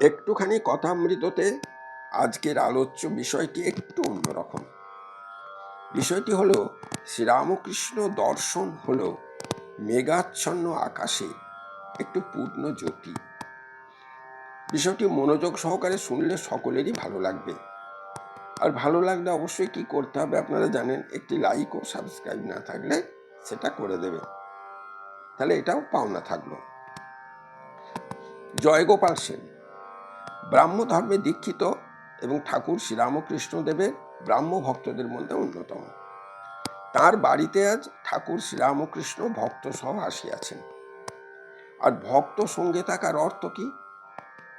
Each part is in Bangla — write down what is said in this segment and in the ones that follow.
একটুখানি কথামৃততে আজকের আলোচ্য বিষয়টি একটু অন্যরকম। বিষয়টি হলো, শ্রীরামকৃষ্ণ দর্শন হল মেঘাচ্ছন্ন আকাশে একটু পূর্ণ জ্যোতি। বিষয়টি মনোযোগ সহকারে শুনলে সকলেরই ভালো লাগবে। আর ভালো লাগলে অবশ্যই কি করতে হবে আপনারা জানেন, একটি লাইক ও সাবস্ক্রাইব না থাকলে সেটা করে দেবে তাহলে এটাও পাওনা থাকল। জয়গোপাল সেন। ব্রাহ্ম ধর্মে দীক্ষিত এবং ঠাকুর শ্রীরামকৃষ্ণদেবের ব্রাহ্ম ভক্তদের মধ্যে অন্যতম। তার বাড়িতে আজ ঠাকুর শ্রীরামকৃষ্ণ ভক্ত সহ আসিয়াছেন। আর ভক্ত সঙ্গে থাকার অর্থ কি?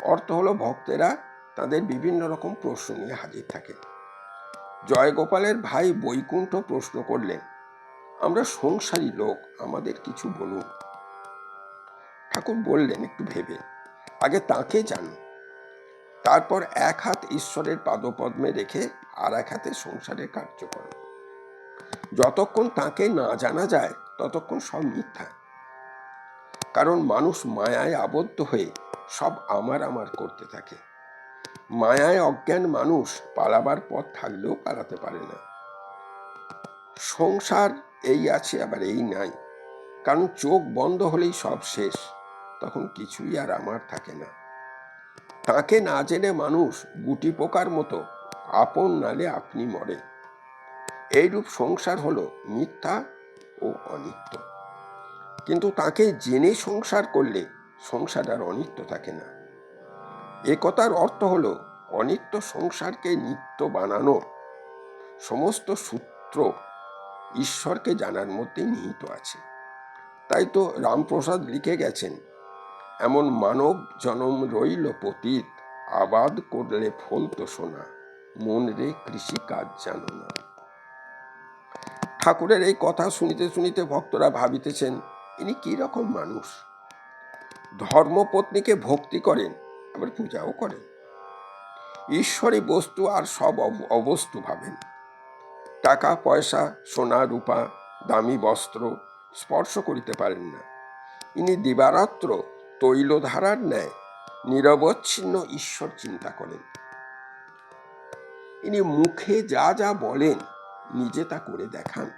অর্থ হলো ভক্তেরা তাদের বিভিন্ন রকম প্রশ্ন নিয়ে হাজির থাকে জয়গোপালের ভাই বৈকুণ্ঠ প্রশ্ন করলেন, আমরা সংসারী লোক, আমাদের কিছু বলুন। ঠাকুর বললেন, একটু ভেবে। আগে তাকে জানো। তারপর এক হাত ঈশ্বরের পাদপদ্মে রেখে আর এক হাতে সংসারের কার্য করো। যতক্ষণ তাকে না জানা যায়, ততক্ষণ সব মিথ্যা। কারণ মানুষ মায়ায় আবদ্ধ হয়ে সব আমার আমার করতে থাকে। মায়ায় অজ্ঞান মানুষ পালাবার পথ থাকলেও পালাতে পারে না। সংসার এই আছে, আবার এই নাই। কারণ চোখ বন্ধ হলেই সব শেষ। তখন কিছুই আর আমার থাকে না। তাকে না জেনে মানুষ গুটি পোকার মতো আপন নালে আপনি মরে। এইরূপ সংসার হলো মিথ্যা ও অনিত্য। কিন্তু তাকে জেনে সংসার করলে সংসার আর অনিত্য থাকে না। এ কথার অর্থ হলো অনিত্য সংসারকে নিত্য বানানো। সমস্ত সূত্র ঈশ্বরকে জানার মধ্যে নিহিত আছে। তাই তো রামপ্রসাদ লিখে গেছেন এমন মানব জনম রইল পতীত। আবাদ করলে ফলতো সোনা, মন রে কৃষি কাজ জানো না। ঠাকুরের এই কথা শুনিতে শুনিতে ভক্তরা ভাবিতেছেন, ইনি কি রকম মানুষ? ধর্মপত্নীকে ভক্তি করেন, আবার পূজাও করেন। ঈশ্বরী বস্তু আর সব অব- অবস্তু ভাবেন। টাকা, পয়সা, সোনা, রূপা, দামি বস্ত্র স্পর্শ করিতে পারেন না। ইনি দিবারাত্র তৈলধারার ন্যায় নিরবচ্ছিন্ন ঈশ্বর চিন্তা করেন। ইনি মুখে যা যা বলেন নিজে তা করে দেখান।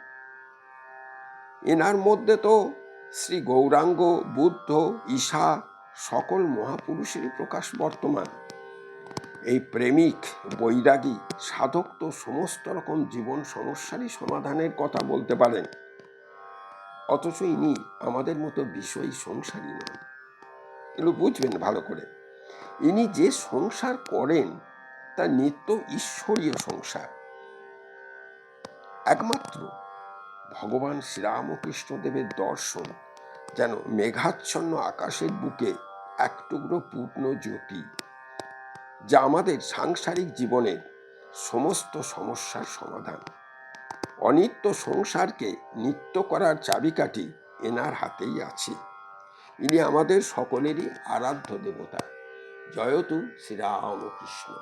এনার মধ্যে তো শ্রী গৌরাঙ্গ, বুদ্ধ, ঈশা সকল মহাপুরুষেরই প্রকাশ বর্তমান। এই প্রেমিক, বৈরাগী সাধক তো সমস্ত রকম জীবন সমস্যারই সমাধানের কথা বলতে পারেন। অথচ ইনি আমাদের মতো বিষয়ী সংসারী নন। এগুলো বুঝবেন ভালো করে। ইনি যে সংসার করেন, তা নিত্য ঈশ্বরীয় সংসার। একমাত্র ভগবান শ্রীরামকৃষ্ণদেবের দর্শন যেন মেঘাচ্ছন্ন আকাশের বুকে এক টুকরো পূর্ণ জ্যোতি, যা আমাদের সাংসারিক জীবনের সমস্ত সমস্যার সমাধান। অনিত্য সংসারকে নিত্য করার চাবিকাঠি এনার হাতেই আছে। ইনি আমাদের সকলেরই আরাধ্য দেবতা। জয়তু শ্রীরামকৃষ্ণ।